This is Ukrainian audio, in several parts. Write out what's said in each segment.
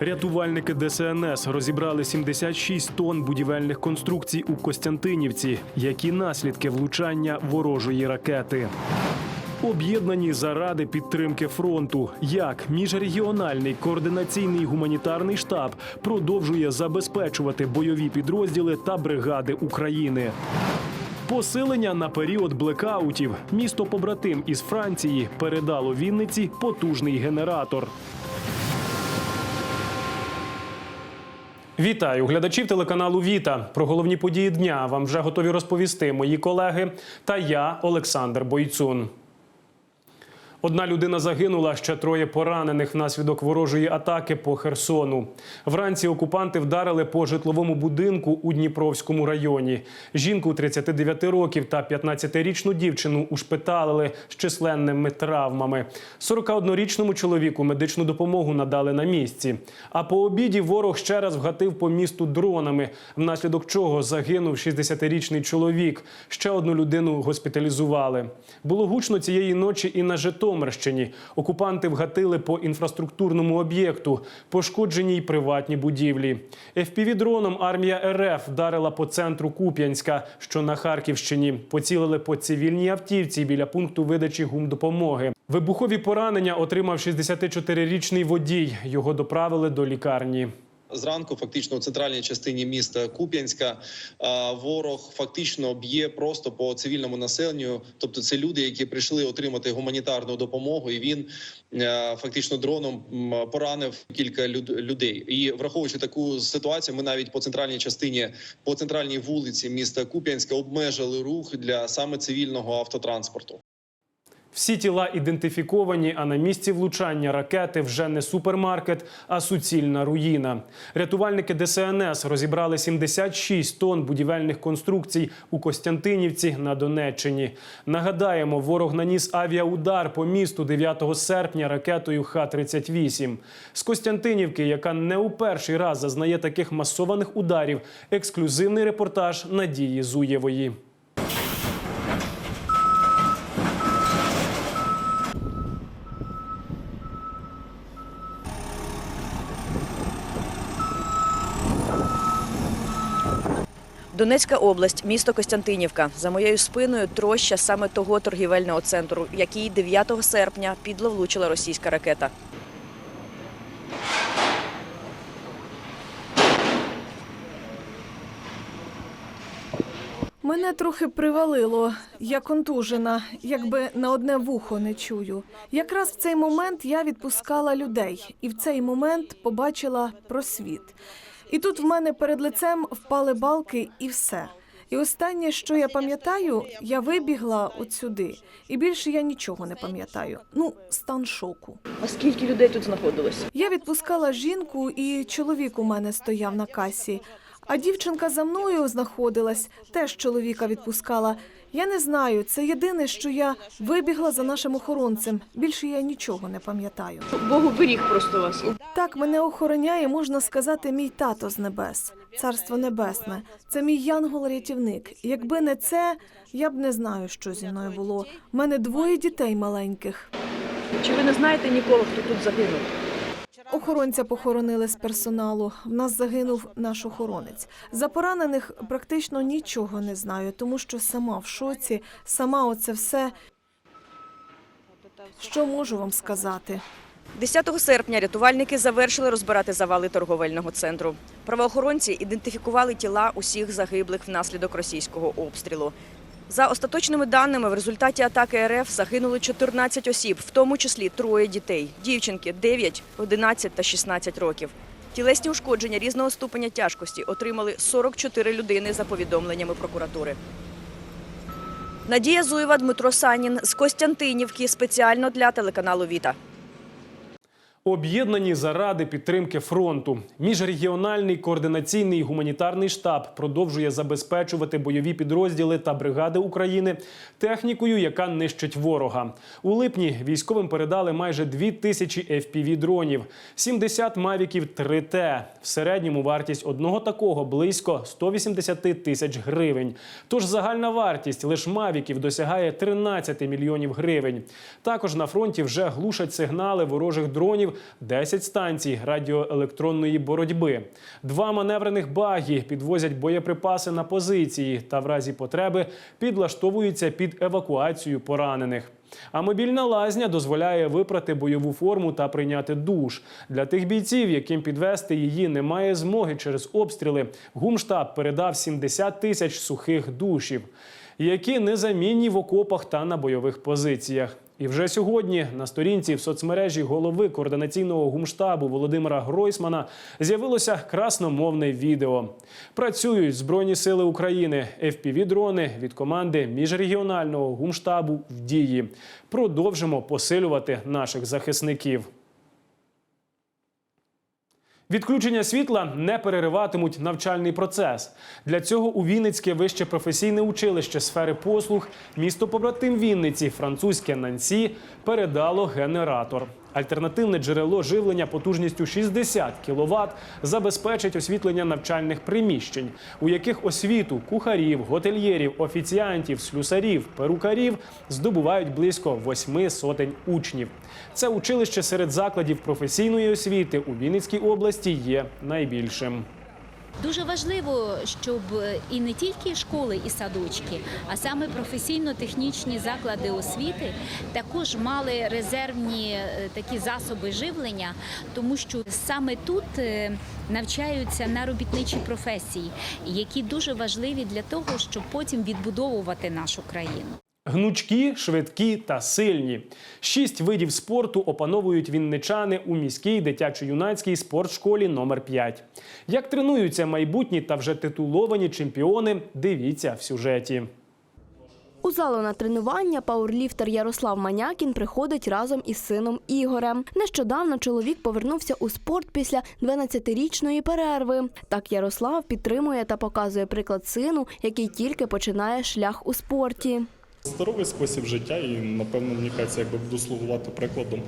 Рятувальники ДСНС розібрали 76 тонн будівельних конструкцій у Костянтинівці. Які наслідки влучання ворожої ракети? Об'єднані заради підтримки фронту. Як міжрегіональний координаційний гуманітарний штаб продовжує забезпечувати бойові підрозділи та бригади України. Посилення на період блекаутів. Місто побратим із Франції передало Вінниці потужний генератор. Вітаю глядачів телеканалу Віта. Про головні події дня вам вже готові розповісти мої колеги та я, Олександр Бойцун. Одна людина загинула, ще троє поранених внаслідок ворожої атаки по Херсону. Вранці окупанти вдарили по житловому будинку у Дніпровському районі. Жінку 39 років та 15-річну дівчину ушпиталили з численними травмами. 41-річному чоловіку медичну допомогу надали на місці. А по обіді ворог ще раз вгатив по місту дронами, внаслідок чого загинув 60-річний чоловік. Ще одну людину госпіталізували. Було гучно цієї ночі і на Житомирщині. Окупанти вгатили по інфраструктурному об'єкту, пошкоджені й приватні будівлі. ФПВ-дроном армія РФ вдарила по центру Куп'янська, що на Харківщині. Поцілили по цивільній автівці біля пункту видачі гумдопомоги. Вибухові поранення отримав 64-річний водій. Його доправили до лікарні. Зранку, фактично, у центральній частині міста Куп'янська ворог фактично б'є просто по цивільному населенню. Тобто, це люди, які прийшли отримати гуманітарну допомогу, і він е, фактично дроном поранив кілька люд- людей. І враховуючи таку ситуацію, ми навіть по центральній частині, по центральній вулиці міста Куп'янська обмежили рух для саме цивільного автотранспорту. Всі тіла ідентифіковані, а на місці влучання ракети вже не супермаркет, а суцільна руїна. Рятувальники ДСНС розібрали 76 тонн будівельних конструкцій у Костянтинівці на Донеччині. Нагадаємо, ворог наніс авіаудар по місту 9 серпня ракетою Х-38. З Костянтинівки, яка не у перший раз зазнає таких масованих ударів, ексклюзивний репортаж Надії Зуєвої. Донецька область, місто Костянтинівка. За моєю спиною троща саме того торгівельного центру, який 9 серпня підло влучила російська ракета. Мене трохи привалило, я контужена, якби на одне вухо не чую. Якраз в цей момент я відпускала людей, і в цей момент побачила просвіт. І тут в мене перед лицем впали балки, і все. І останнє, що я пам'ятаю, я вибігла от сюди, і більше я нічого не пам'ятаю. Ну, стан шоку. А скільки людей тут знаходилось? Я відпускала жінку, і чоловік у мене стояв на касі. А дівчинка за мною знаходилась, теж чоловіка відпускала. Я не знаю. Це єдине, що я вибігла за нашим охоронцем. Більше я нічого не пам'ятаю. Бог уберіг просто вас. Так мене охороняє, можна сказати, мій тато з небес, царство небесне. Це мій янгол-рятівник. Якби не це, я б не знаю, що зі мною було. У мене двоє дітей маленьких. Чи ви не знаєте нікого, хто тут загинув? Охоронця похоронили з персоналу. В нас загинув наш охоронець. За поранених практично нічого не знаю, тому що сама в шоці, сама оце все. Що можу вам сказати? 10 серпня рятувальники завершили розбирати завали торговельного центру. Правоохоронці ідентифікували тіла усіх загиблих внаслідок російського обстрілу. За остаточними даними, в результаті атаки РФ загинули 14 осіб, в тому числі троє дітей: дівчинки 9, 11 та 16 років. Тілесні ушкодження різного ступеня тяжкості отримали 44 людини за повідомленнями прокуратури. Надія Зуєва, Дмитро Санін з Костянтинівки спеціально для телеканалу Віта. Об'єднані заради підтримки фронту. Міжрегіональний координаційний гуманітарний штаб продовжує забезпечувати бойові підрозділи та бригади України технікою, яка нищить ворога. У липні військовим передали майже 2 тисячі fpv дронів, 70 мавіків 3Т. В середньому вартість одного такого близько 180 тисяч гривень. Тож загальна вартість лише мавіків досягає 13 мільйонів гривень. Також на фронті вже глушать сигнали ворожих дронів 10 станцій радіоелектронної боротьби. Два маневрених багі підвозять боєприпаси на позиції та в разі потреби підлаштовуються під евакуацію поранених. А мобільна лазня дозволяє випрати бойову форму та прийняти душ. Для тих бійців, яким підвести її немає змоги через обстріли, гумштаб передав 70 тисяч сухих душів, які незамінні в окопах та на бойових позиціях. І вже сьогодні на сторінці в соцмережі голови координаційного гумштабу Володимира Гройсмана з'явилося красномовне відео. Працюють Збройні сили України, FPV-дрони від команди міжрегіонального гумштабу в дії. Продовжимо посилювати наших захисників. Відключення світла не перериватимуть навчальний процес. Для цього у Вінницьке вище професійне училище сфери послуг, місто побратим Вінниці, французьке Нансі, передало генератор. Альтернативне джерело живлення потужністю 60 кВт забезпечить освітлення навчальних приміщень, у яких освіту кухарів, готельєрів, офіціантів, слюсарів, перукарів здобувають близько восьми сотень учнів. Це училище серед закладів професійної освіти у Вінницькій області є найбільшим. Дуже важливо, щоб і не тільки школи і садочки, а саме професійно-технічні заклади освіти також мали резервні е, такі засоби живлення, тому що саме тут е, навчаються на робітничі професії, які дуже важливі для того, щоб потім відбудовувати нашу країну. Гнучкі, швидкі та сильні. Шість видів спорту опановують вінничани у міській дитячо-юнацькій спортшколі номер 5 Як тренуються майбутні та вже титуловані чемпіони, дивіться в сюжеті. У залу на тренування пауерліфтер Ярослав Манякін приходить разом із сином Ігорем. Нещодавно чоловік повернувся у спорт після 12-річної перерви. Так Ярослав підтримує та показує приклад сину, який тільки починає шлях у спорті. Здоровий спосіб життя і, напевно, мені кажеться, якби буду слугувати прикладом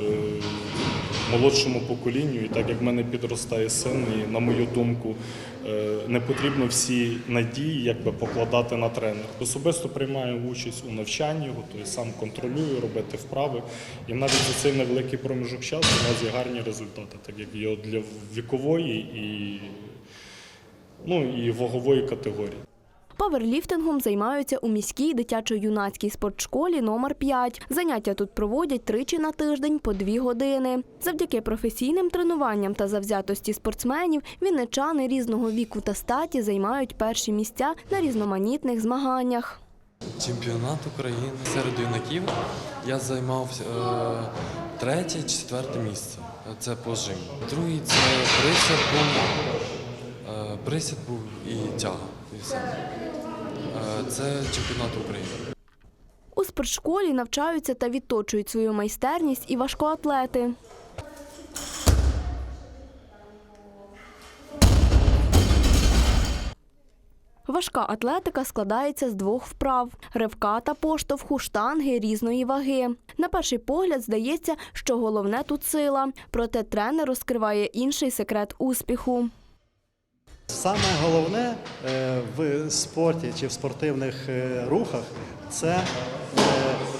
е, молодшому поколінню. І так як в мене підростає син, і на мою думку, е, не потрібно всі надії якби, покладати на тренера. Особисто приймаю участь у навчанні, готую, сам контролюю, робити вправи. І навіть за цей невеликий проміжок часу у нас є гарні результати, так як є для вікової і, ну, і вагової категорії. Паверліфтингом займаються у міській дитячо-юнацькій спортшколі номер 5 Заняття тут проводять тричі на тиждень по дві години. Завдяки професійним тренуванням та завзятості спортсменів вінничани різного віку та статі займають перші місця на різноманітних змаганнях. Чемпіонат України серед юнаків я займав е, третє, четверте місце. Це по жиму. Другий це присяд був, е, присяд був і тяга. Е, це чемпіонат України. У спортшколі навчаються та відточують свою майстерність і важкоатлети. Важка атлетика складається з двох вправ: ривка та поштовху, штанги різної ваги. На перший погляд здається, що головне тут сила, проте тренер розкриває інший секрет успіху. Саме головне е, в спорті чи в спортивних е, рухах це е,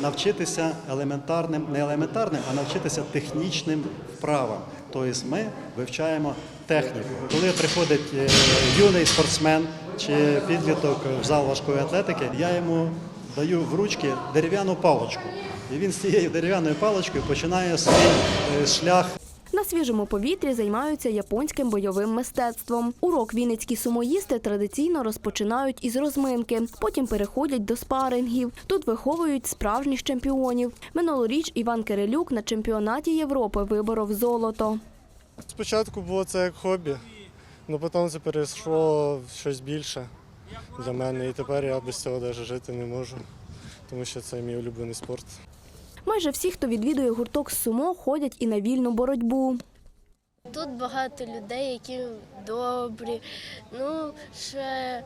навчитися елементарним, не елементарним, а навчитися технічним вправам. Тобто ми вивчаємо техніку. Коли приходить юний спортсмен чи підліток в зал важкої атлетики, я йому даю в ручки дерев'яну паличку. І він з цією дерев'яною паличкою починає свій шлях На свіжому повітрі займаються японським бойовим мистецтвом. Урок вінницькі сумоїсти традиційно розпочинають із розминки, потім переходять до спарингів. Тут виховують справжніх чемпіонів. Минулоріч Іван Кирилюк на чемпіонаті Європи виборов золото. Спочатку було це як хобі, але потім це перейшло в щось більше для мене. І тепер я без цього навіть жити не можу, тому що це мій улюблений спорт. Майже всі, хто відвідує гурток сумо, ходять і на вільну боротьбу. Тут багато людей, які добрі. Ну, ще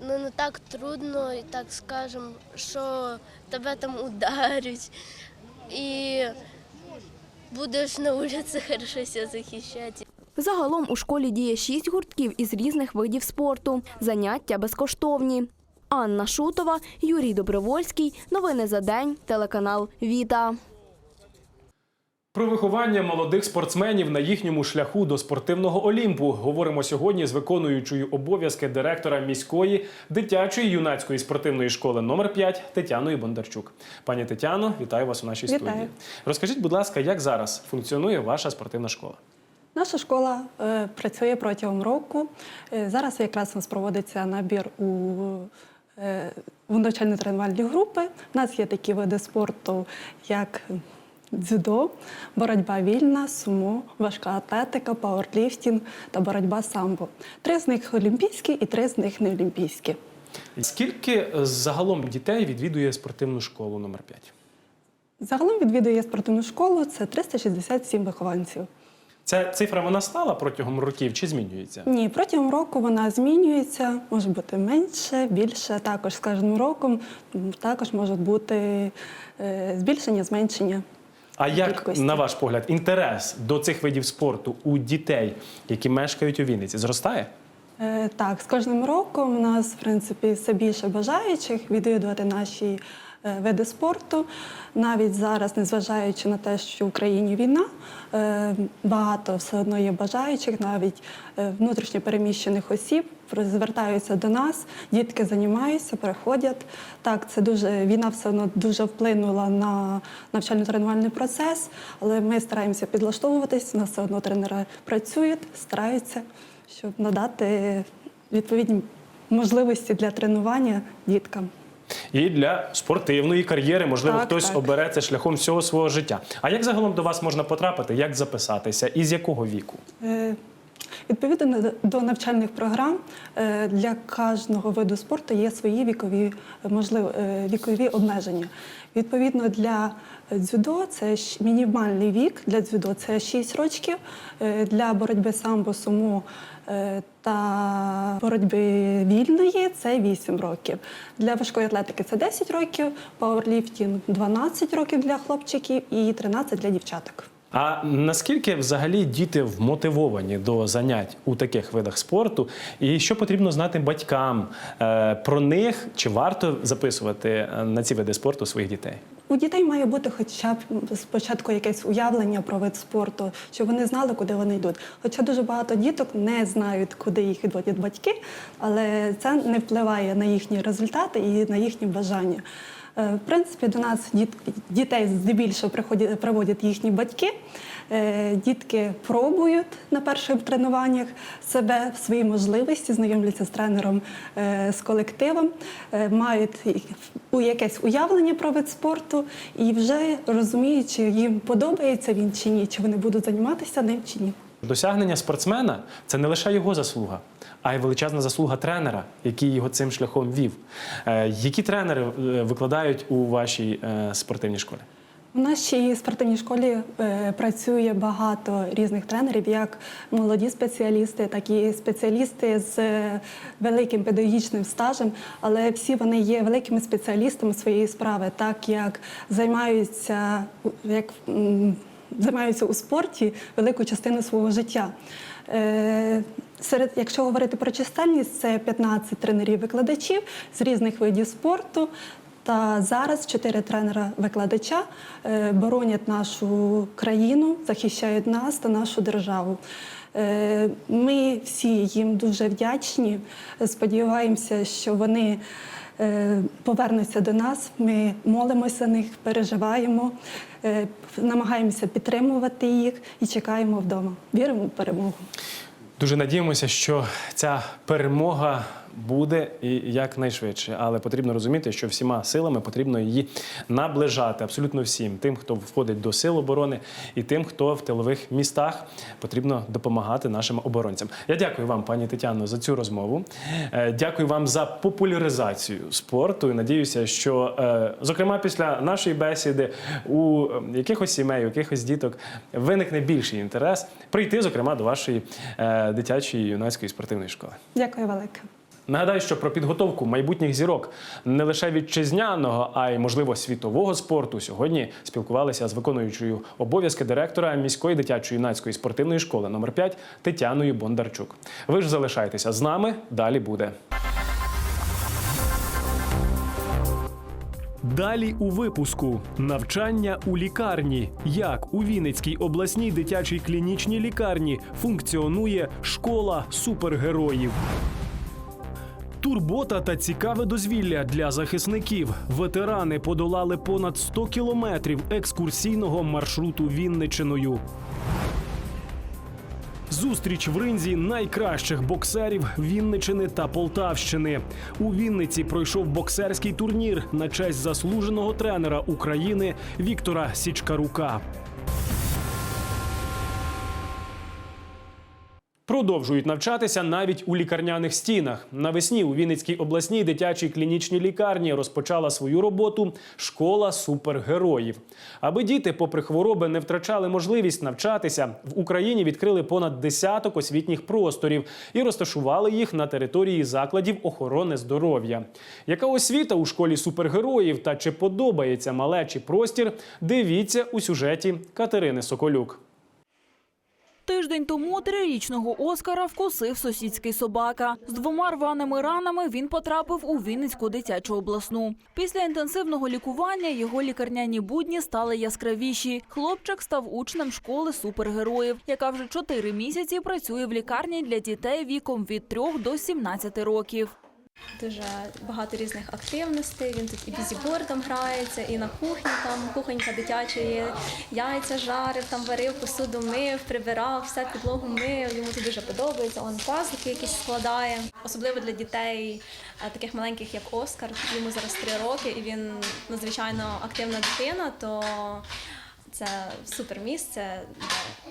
ну, не так трудно, і так скажемо, що тебе там ударять. І будеш на вулиці хорошо себе захищати. Загалом у школі діє шість гуртків із різних видів спорту. Заняття безкоштовні. Анна Шутова, Юрій Добровольський. Новини за день. Телеканал Віта. Про виховання молодих спортсменів на їхньому шляху до спортивного Олімпу говоримо сьогодні з виконуючою обов'язки директора міської дитячої юнацької спортивної школи номер 5 Тетяною Бондарчук. Пані Тетяно, вітаю вас у нашій Вітаю. студії. Розкажіть, будь ласка, як зараз функціонує ваша спортивна школа? Наша школа е, працює протягом року. Е, зараз якраз у нас проводиться набір у, в навчально-тренувальні групи. У нас є такі види спорту, як дзюдо, боротьба вільна, сумо, важка атлетика, пауерліфтінг та боротьба самбо. Три з них олімпійські і три з них не олімпійські. Скільки е, загалом дітей відвідує спортивну школу номер 5 Загалом відвідує спортивну школу це 367 вихованців. Ця цифра вона стала протягом років чи змінюється? Ні, протягом року вона змінюється, може бути менше, більше. Також з кожним роком також можуть бути е, збільшення, зменшення. А як, на ваш погляд, інтерес до цих видів спорту у дітей, які мешкають у Вінниці, зростає? Е, Так, з кожним роком у нас, в принципі, все більше бажаючих відвідувати наші види спорту. Навіть зараз, незважаючи на те, що в Україні війна, е, багато все одно є бажаючих, навіть е, внутрішньо переміщених осіб звертаються до нас, дітки займаються, приходять. Так, це дуже війна все одно дуже вплинула на навчально-тренувальний процес, але ми стараємося підлаштовуватись. У нас все одно тренери працюють, стараються щоб надати відповідні можливості для тренування діткам. І для спортивної кар'єри, можливо, Так, хтось так. обере це шляхом всього свого життя. А як загалом до вас можна потрапити? Як записатися? І з якого віку? Е, Відповідно до навчальних програм е, для кожного виду спорту є свої вікові можливо, е, вікові обмеження. Відповідно для дзюдо це мінімальний вік для дзюдо це 6 років, е, для боротьби самбо, сумо та боротьби вільної це 8 років. Для важкої атлетики це 10 років, пауерліфтінг 12 років для хлопчиків і 13 для дівчаток. А наскільки взагалі діти вмотивовані до занять у таких видах спорту? І що потрібно знати батькам е, про них? Чи варто записувати е, на ці види спорту своїх дітей? У дітей має бути хоча б спочатку якесь уявлення про вид спорту, щоб вони знали, куди вони йдуть. Хоча дуже багато діток не знають, куди їх йдуть батьки, але це не впливає на їхні результати і на їхні бажання. Е, В принципі, до нас діт- дітей здебільшого приходять, приводять їхні батьки. Е, Дітки пробують на перших тренуваннях себе, в свої можливості, знайомляться з тренером, е, з колективом, мають якесь уявлення про вид спорту і вже розуміють, чи їм подобається він чи ні, чи вони будуть займатися ним чи ні. Досягнення спортсмена це не лише його заслуга, а й величезна заслуга тренера, який його цим шляхом вів. Е, Які тренери е, викладають у вашій е, спортивній школі? У нашій спортивній школі працює багато різних тренерів, як молоді спеціалісти, так і спеціалісти з великим педагогічним стажем, але всі вони є великими спеціалістами своєї справи, так як займаються як займаються у спорті велику частину свого життя. Е, Серед, якщо говорити про чисельність, це 15 тренерів-викладачів з різних видів спорту. Та зараз чотири тренера-викладача е, боронять нашу країну, захищають нас та нашу державу. Е, Ми всі їм дуже вдячні. Сподіваємося, що вони повернуться до нас. Ми молимося них, переживаємо, е, намагаємося підтримувати їх і чекаємо вдома. Віримо в перемогу. Дуже надіємося, що ця перемога буде і якнайшвидше. Але потрібно розуміти, що всіма силами потрібно її наближати абсолютно всім. Тим, хто входить до сил оборони, і тим, хто в тилових містах потрібно допомагати нашим оборонцям. Я дякую вам, пані Тетяно, за цю розмову. Е, Дякую вам за популяризацію спорту. І надіюся, що, е, зокрема, після нашої бесіди у е, якихось сімей, у якихось діток виникне більший інтерес прийти, зокрема, до вашої дитячої юнацької спортивної школи. Дякую велике. Нагадаю, що про підготовку майбутніх зірок не лише вітчизняного, а й можливо світового спорту сьогодні спілкувалися з виконуючою обов'язки директора міської дитячої юнацької спортивної школи номер 5 Тетяною Бондарчук. Ви ж залишайтеся з нами. Далі буде. Далі у випуску навчання у лікарні. Як у Вінницькій обласній дитячій клінічній лікарні функціонує школа супергероїв. Турбота та цікаве дозвілля для захисників. Ветерани подолали понад 100 кілометрів екскурсійного маршруту Вінничиною. Зустріч в ринзі найкращих боксерів Вінничини та Полтавщини. У Вінниці пройшов боксерський турнір на честь заслуженого тренера України Віктора Січкарука. Продовжують навчатися навіть у лікарняних стінах. Навесні у Вінницькій обласній дитячій клінічній лікарні розпочала свою роботу школа супергероїв. Аби діти, попри хвороби, не втрачали можливість навчатися, в Україні відкрили понад десяток освітніх просторів і розташували їх на території закладів охорони здоров'я. Яка освіта у школі супергероїв та чи подобається малечий простір? Дивіться у сюжеті Катерини Соколюк. Тиждень тому трирічного Оскара вкусив сусідський собака. З двома рваними ранами він потрапив у Вінницьку дитячу обласну. Після інтенсивного лікування його лікарняні будні стали яскравіші. Хлопчик став учнем школи супергероїв, яка вже чотири місяці працює в лікарні для дітей віком від 3 до 17 років. Дуже багато різних активностей. Він тут і бізібордом грається, і на кухні там кухонька дитяча є, яйця жарив, там варив, посуду мив, прибирав, все підлогу мив. Йому це дуже подобається. Он пазлики якісь складає. Особливо для дітей таких маленьких, як Оскар. Йому зараз три роки, і він надзвичайно активна дитина. То це супер місце,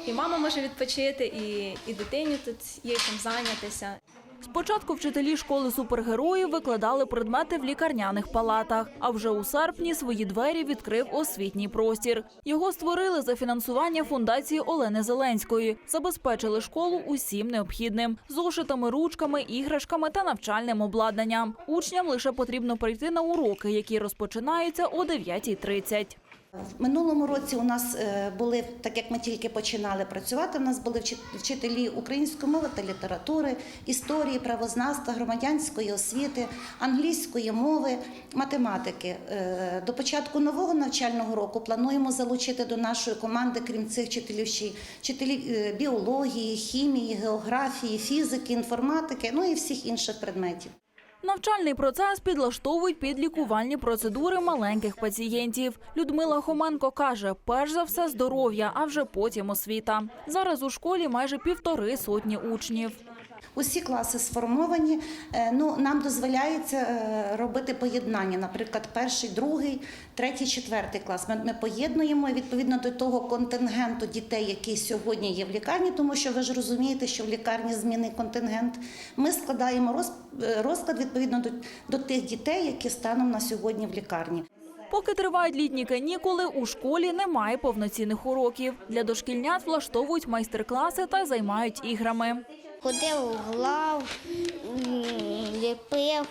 і мама може відпочити, і, і дитині тут є чим зайнятися. Спочатку вчителі школи супергероїв викладали предмети в лікарняних палатах, а вже у серпні свої двері відкрив освітній простір. Його створили за фінансування фундації Олени Зеленської, забезпечили школу усім необхідним зошитами, ручками, іграшками та навчальним обладнанням. Учням лише потрібно прийти на уроки, які розпочинаються о 9.30. В минулому році у нас е, були, так як ми тільки починали працювати, у нас були вчи- вчителі української мови та літератури, історії, правознавства, громадянської освіти, англійської мови, математики. Е, До початку нового навчального року плануємо залучити до нашої команди, крім цих вчителів, ще вчителів е, біології, хімії, географії, фізики, інформатики, ну і всіх інших предметів. Навчальний процес підлаштовують під лікувальні процедури маленьких пацієнтів. Людмила Хоменко каже, перш за все здоров'я, а вже потім освіта. Зараз у школі майже півтори сотні учнів. Усі класи сформовані. Е, Ну, нам дозволяється е, робити поєднання, наприклад, перший, другий, третій, четвертий клас. Ми, ми поєднуємо відповідно до того контингенту дітей, який сьогодні є в лікарні, тому що ви ж розумієте, що в лікарні змінний контингент. Ми складаємо е, розклад відповідно до, до тих дітей, які станом на сьогодні в лікарні. Поки тривають літні канікули, у школі немає повноцінних уроків. Для дошкільнят влаштовують майстер-класи та займають іграми. Ходив глав, ліпив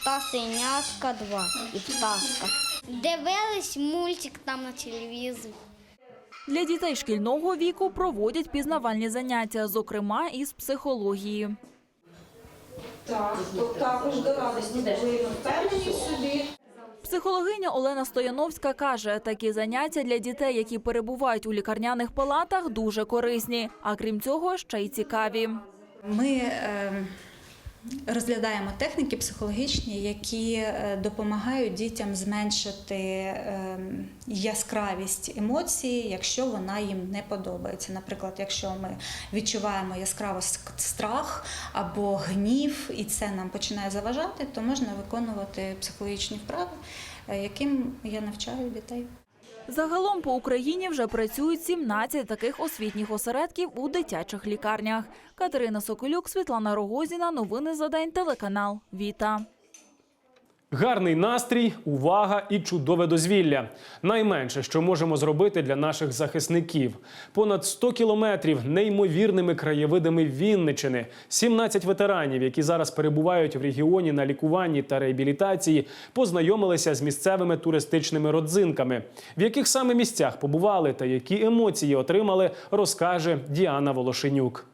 птасенятка два і птаска. Дивились мультик там на телевізорі. Для дітей шкільного віку проводять пізнавальні заняття, зокрема із психології. Так, також дорадисні собі. Психологиня Олена Стояновська каже, такі заняття для дітей, які перебувають у лікарняних палатах, дуже корисні, а крім цього, ще й цікаві. Ми е, розглядаємо техніки психологічні, які е, допомагають дітям зменшити е, яскравість емоцій, якщо вона їм не подобається. Наприклад, якщо ми відчуваємо яскраво страх або гнів, і це нам починає заважати, то можна виконувати психологічні вправи, е, яким я навчаю дітей. Загалом по Україні вже працюють 17 таких освітніх осередків у дитячих лікарнях. Катерина Соколюк, Світлана Рогозіна. Новини за день. Телеканал Віта. Гарний настрій, увага і чудове дозвілля. Найменше, що можемо зробити для наших захисників. Понад 100 кілометрів неймовірними краєвидами Вінничини, 17 ветеранів, які зараз перебувають в регіоні на лікуванні та реабілітації, познайомилися з місцевими туристичними родзинками. В яких саме місцях побували та які емоції отримали, розкаже Діана Волошенюк.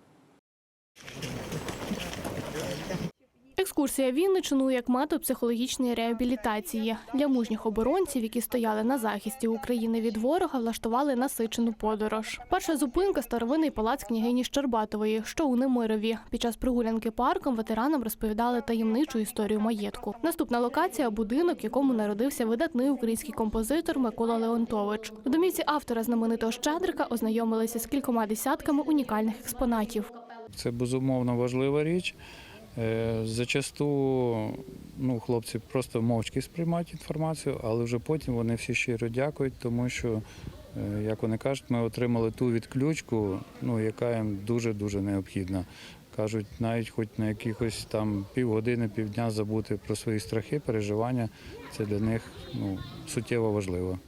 Екскурсія Вінничину як метод психологічної реабілітації для мужніх оборонців, які стояли на захисті України від ворога, влаштували насичену подорож. Перша зупинка старовинний палац княгині Щербатової, що у Немирові. Під час прогулянки парком ветеранам розповідали таємничу історію маєтку. Наступна локація будинок, в якому народився видатний український композитор Микола Леонтович. У домівці автора знаменитого Щедрика ознайомилися з кількома десятками унікальних експонатів. Це безумовно важлива річ. Е, Зачасту ну, хлопці просто мовчки сприймають інформацію, але вже потім вони всі щиро дякують, тому що, е, як вони кажуть, ми отримали ту відключку, ну, яка їм дуже-дуже необхідна. Кажуть, навіть хоч на якихось там півгодини, півдня забути про свої страхи, переживання, це для них ну, суттєво важливо.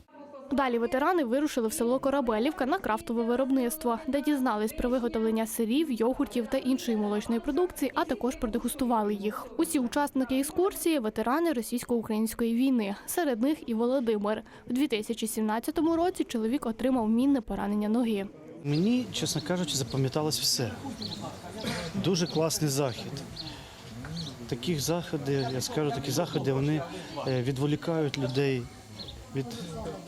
Далі ветерани вирушили в село Корабелівка на крафтове виробництво, де дізнались про виготовлення сирів, йогуртів та іншої молочної продукції, а також продегустували їх. Усі учасники екскурсії ветерани російсько-української війни. Серед них і Володимир. В 2017 році чоловік отримав мінне поранення ноги. Мені, чесно кажучи, запам'яталось все. Дуже класний захід. Таких заходи, я скажу, такі заходи вони е, відволікають людей від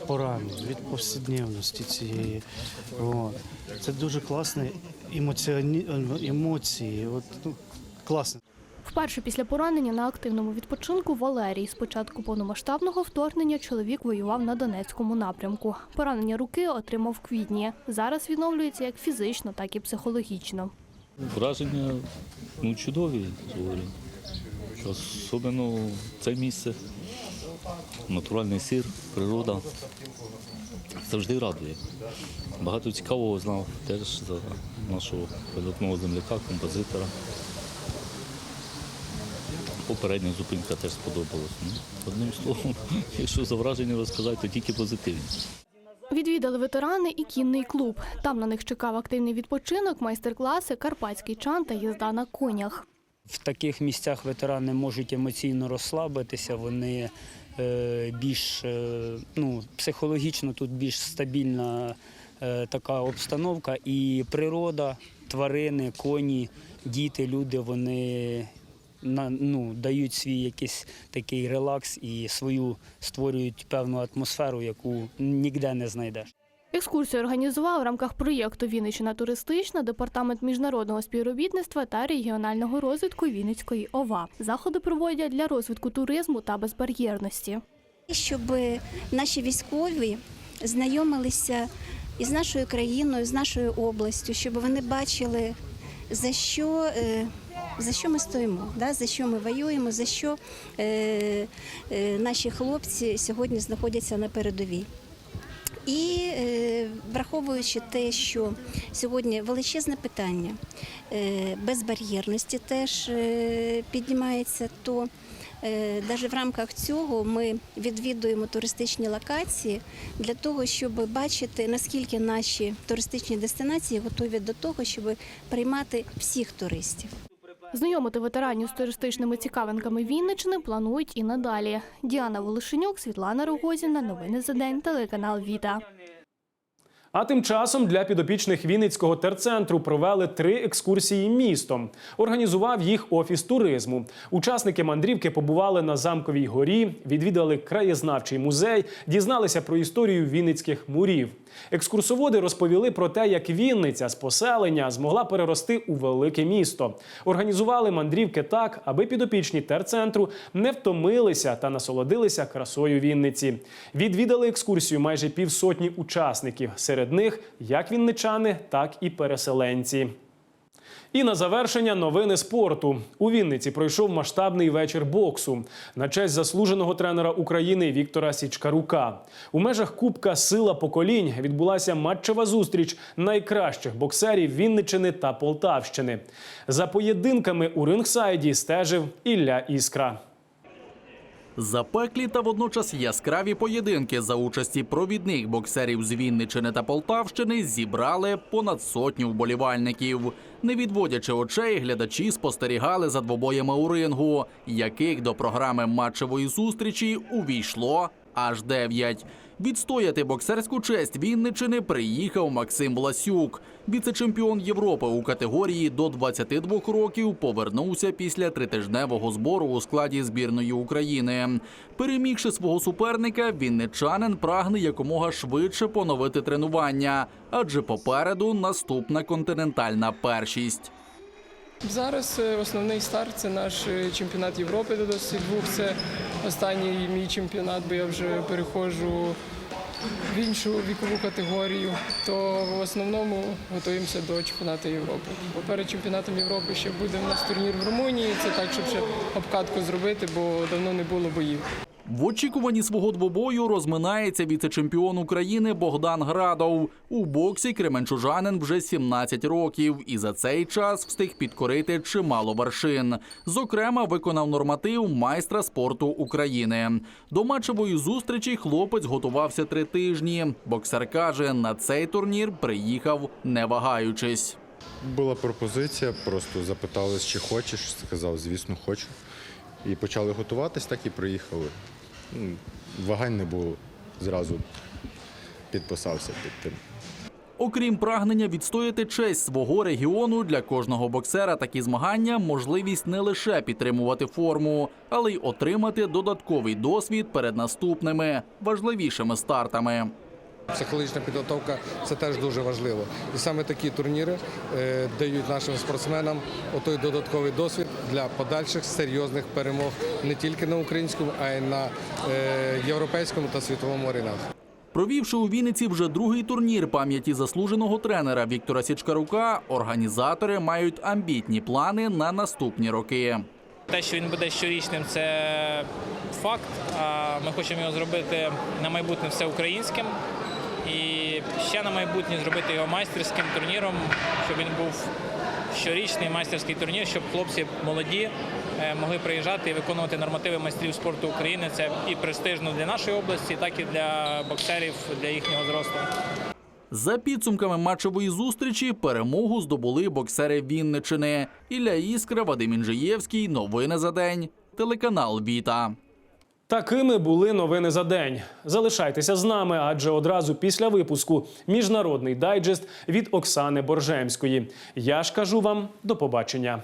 поранень, від повсякденності цієї. От. Це дуже класні емоціоні... емоції. От, ну, класно. Вперше після поранення на активному відпочинку Валерій. З початку повномасштабного вторгнення чоловік воював на Донецькому напрямку. Поранення руки отримав в квітні. Зараз відновлюється як фізично, так і психологічно. Враження ну, чудові, говорю. Особливо це місце. Натуральний сир, природа. Завжди радує. Багато цікавого знав теж за нашого видатного земляка, композитора. Попередня зупинка теж сподобалась. Ну, одним словом, якщо за враження розказати, то тільки позитивні. Відвідали ветерани і кінний клуб. Там на них чекав активний відпочинок, майстер-класи, карпатський чан та їзда на конях. В таких місцях ветерани можуть емоційно розслабитися, вони більш е, ну, психологічно тут більш стабільна е, така обстановка. І природа, тварини, коні, діти, люди вони на, ну, дають свій якийсь такий релакс і свою створюють певну атмосферу, яку ніде не знайдеш. Екскурсію організував в рамках проєкту Вінниччина туристична департамент міжнародного співробітництва та регіонального розвитку Вінницької ОВА. Заходи проводять для розвитку туризму та безбар'єрності. щоб наші військові знайомилися із нашою країною, з нашою областю, щоб вони бачили, за що, е, за що ми стоїмо, да, за що ми воюємо, за що е, е, наші хлопці сьогодні знаходяться на передовій. І е, враховуючи те, що сьогодні величезне питання е, безбар'єрності теж е, піднімається, то навіть в рамках цього ми відвідуємо туристичні локації для того, щоб бачити, наскільки наші туристичні дестинації готові до того, щоб приймати всіх туристів. Знайомити ветеранів з туристичними цікавинками Вінниччини планують і надалі. Діана Волошенюк, Світлана Рогозіна. Новини за день. Телеканал Віта. А тим часом для підопічних Вінницького терцентру провели три екскурсії містом. Організував їх офіс туризму. Учасники мандрівки побували на замковій горі, відвідали краєзнавчий музей, дізналися про історію вінницьких мурів. Екскурсоводи розповіли про те, як Вінниця з поселення змогла перерости у велике місто. Організували мандрівки так, аби підопічні терцентру не втомилися та насолодилися красою Вінниці. Відвідали екскурсію майже півсотні учасників. Серед них як вінничани, так і переселенці. І на завершення новини спорту. У Вінниці пройшов масштабний вечір боксу на честь заслуженого тренера України Віктора Січкарука. У межах Кубка Сила поколінь відбулася матчева зустріч найкращих боксерів Вінничини та Полтавщини. За поєдинками у рингсайді стежив Ілля Іскра. Запеклі та водночас яскраві поєдинки за участі провідних боксерів з Вінничини та Полтавщини зібрали понад сотню вболівальників. Не відводячи очей, глядачі спостерігали за двобоями у рингу, яких до програми матчевої зустрічі увійшло аж дев'ять. Відстояти боксерську честь Вінничини приїхав Максим Власюк. Віце-чемпіон Європи у категорії до 22 років повернувся після тритижневого збору у складі збірної України. Перемігши свого суперника, вінничанин прагне якомога швидше поновити тренування, адже попереду наступна континентальна першість. Зараз е, основний старт це наш е, чемпіонат Європи до 22. Це останній мій чемпіонат, бо я вже переходжу в іншу вікову категорію. То в основному готуємося до чемпіонату Європи. Бо перед чемпіонатом Європи ще буде в нас турнір в Румунії. Це так, щоб ще обкатку зробити, бо давно не було боїв. В очікуванні свого двобою розминається віце-чемпіон України Богдан Градов. У боксі кременчужанин вже 17 років і за цей час встиг підкорити чимало вершин. Зокрема, виконав норматив майстра спорту України. До матчевої зустрічі хлопець готувався три тижні. Боксер каже, на цей турнір приїхав не вагаючись. Була пропозиція, просто запитали, чи хочеш. Сказав, звісно, хочу. І почали готуватись, так і приїхали. Ну, Вагань не було. Зразу підписався під тим. Окрім прагнення відстояти честь свого регіону, для кожного боксера такі змагання можливість не лише підтримувати форму, але й отримати додатковий досвід перед наступними важливішими стартами. Психологічна підготовка це теж дуже важливо. І саме такі турніри е, дають нашим спортсменам отой додатковий досвід для подальших серйозних перемог не тільки на українському, а й на е, європейському та світовому аренах. Провівши у Вінниці вже другий турнір пам'яті заслуженого тренера Віктора Січкарука, організатори мають амбітні плани на наступні роки. Те, що він буде щорічним, це факт. Ми хочемо його зробити на майбутнє всеукраїнським. І ще на майбутнє зробити його майстерським турніром, щоб він був щорічний майстерський турнір, щоб хлопці молоді е, могли приїжджати і виконувати нормативи майстрів спорту України. Це і престижно для нашої області, так і для боксерів, для їхнього зросту. За підсумками матчевої зустрічі перемогу здобули боксери Вінничини. Ілля Іскра, Вадим Інжиєвський. Новини за день. Телеканал Віта. Такими були новини за день. Залишайтеся з нами, адже одразу після випуску міжнародний дайджест від Оксани Боржемської. Я ж кажу вам до побачення.